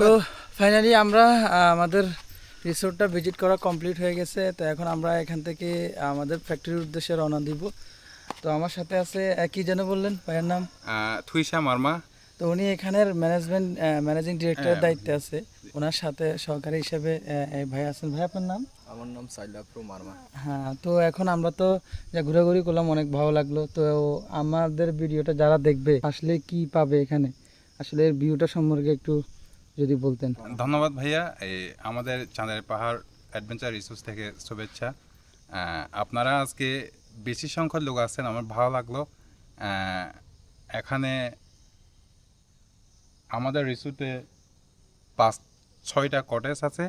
তো ফাইনালি আমরা আমাদের রিসোর্টটা ভিজিট করা কমপ্লিট হয়ে গেছে। তো এখন আমরা এখান থেকে আমাদের ফ্যাক্টরির উদ্দেশ্যে রওনা দিব। তো আমার সাথে আছে কি যেন বললেন ভাইয়ের নাম? থুইসা মার্মা। তো উনি এখানের ম্যানেজমেন্ট ম্যানেজিং ডিরেক্টরের। দায়িত্বে আছে। ওনার সাথে সহকারী হিসেবে ভাই আছেন। ভাই আপনার নাম? আমার নাম সাইলাপ্রো মার্মা। হ্যাঁ তো এখন আমরা তো যা ঘোরাঘুরি করলাম অনেক ভালো লাগল। তো আমাদের ভিডিওটা যারা দেখবে আসলে কি পাবে এখানে? আসলে এর ভিউটা সম্পর্কে একটু যদি বলতেন। ধন্যবাদ ভাইয়া এই আমাদের চাঁদের পাহাড় অ্যাডভেঞ্চার রিসোর্স থেকে শুভেচ্ছা। আপনারা আজকে বেশি সংখ্যক লোক আছেন আমার ভালো লাগল। এখানে আমাদের রিসোর্টে পাঁচ ছয়টা কটেজ আছে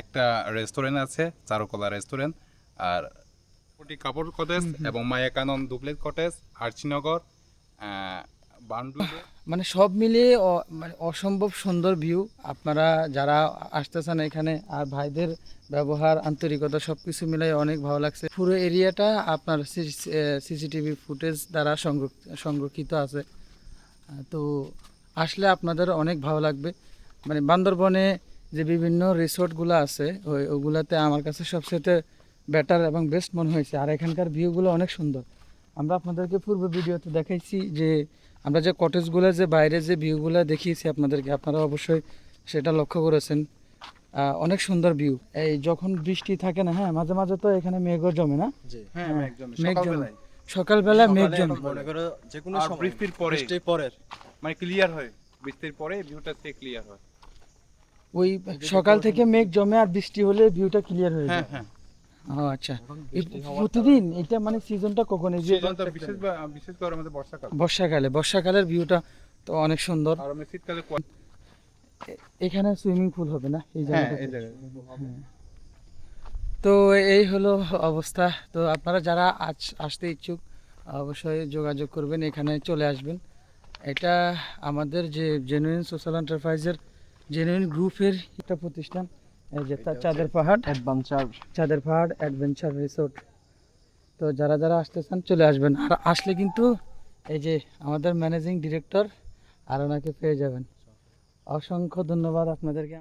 একটা রেস্টুরেন্ট আছে চারুকলা রেস্টুরেন্ট আর কাপড় কটেজ এবং মায়াকানন ডুপ্লেট কটেজ আর্চিনগর মানে সব মিলিয়ে মানে অসম্ভব সুন্দর ভিউ আপনারা যারা আসতেছেন এখানে আর ভাইদের ব্যবহার, আন্তরিকতা সব কিছু মিলাই অনেক ভালো লাগছে। পুরো এরিয়াটা আপনার সিসিটিভি ফুটেজ দ্বারা সংরক- সংরক্ষিত আছে। তো আসলে আপনাদের অনেক ভালো লাগবে। মানে বান্দরবনে যে বিভিন্ন রিসোর্টগুলো আছে, ওই, ওগুলাতে আমার কাছে সবচেয়ে বেটার এবং বেস্ট মনে হয়েছে। আর এখানকার ভিউগুলো অনেক সুন্দর। আমরা আপনাদেরকে পূর্ব ভিডিওতে দেখাইছি যে আমরা যে কটেজগুলো যে বাইরে যে ভিউগুলো দেখিয়েছি আপনাদেরকে আপনারা অবশ্যই সেটা লক্ষ্য করেছেন। অনেক সুন্দর ভিউ এই যখন বৃষ্টি থাকে না হ্যাঁ মাঝে মাঝে তো এখানে মেঘও জমে না? হ্যাঁ হ্যাঁ, মেঘ জমে। সকালবেলায়। সকালবেলা মেঘ জমে। মনে করো যে কোনো বৃষ্টির পরে। বৃষ্টির পরের মানে ক্লিয়ার হয়। বৃষ্টির পরে ভিউটা থেকে ক্লিয়ার হয়। ওই সকাল থেকে মেঘ জমে আর বৃষ্টি হলে ভিউটা ক্লিয়ার হয়ে হ্যাঁ যায় হ্যাঁ। ও আচ্ছা। প্রতিদিন এটা মানে সিজনটা কখন? এই যে বিশেষ বিশেষ করে আমাদের বর্ষাকাল। বর্ষাকালে বর্ষাকালের ভিউটা তো অনেক সুন্দর। আর শীতকালে এখানে সুইমিং পুল হবে না? এই হ্যাঁ জায়গায় তো এই হলো অবস্থা। তো আপনারা যারা আজ আসতে ইচ্ছুক অবশ্যই যোগাযোগ করবেন এখানে চলে আসবেন। এটা আমাদের যে জেনুইন সোশ্যাল এন্টারপ্রাইজের জেনুইন গ্রুপের একটা প্রতিষ্ঠান। এই যে চাঁদের পাহাড়। অ্যাডভেঞ্চার চাঁদের পাহাড় অ্যাডভেঞ্চার রিসোর্ট তো যারা যারা আসতে চান চলে আসবেন। আর আসলে কিন্তু এই যে আমাদের ম্যানেজিং ডিরেক্টর আর ওনাকে পেয়ে যাবেন। অসংখ্য ধন্যবাদ আপনাদেরকে।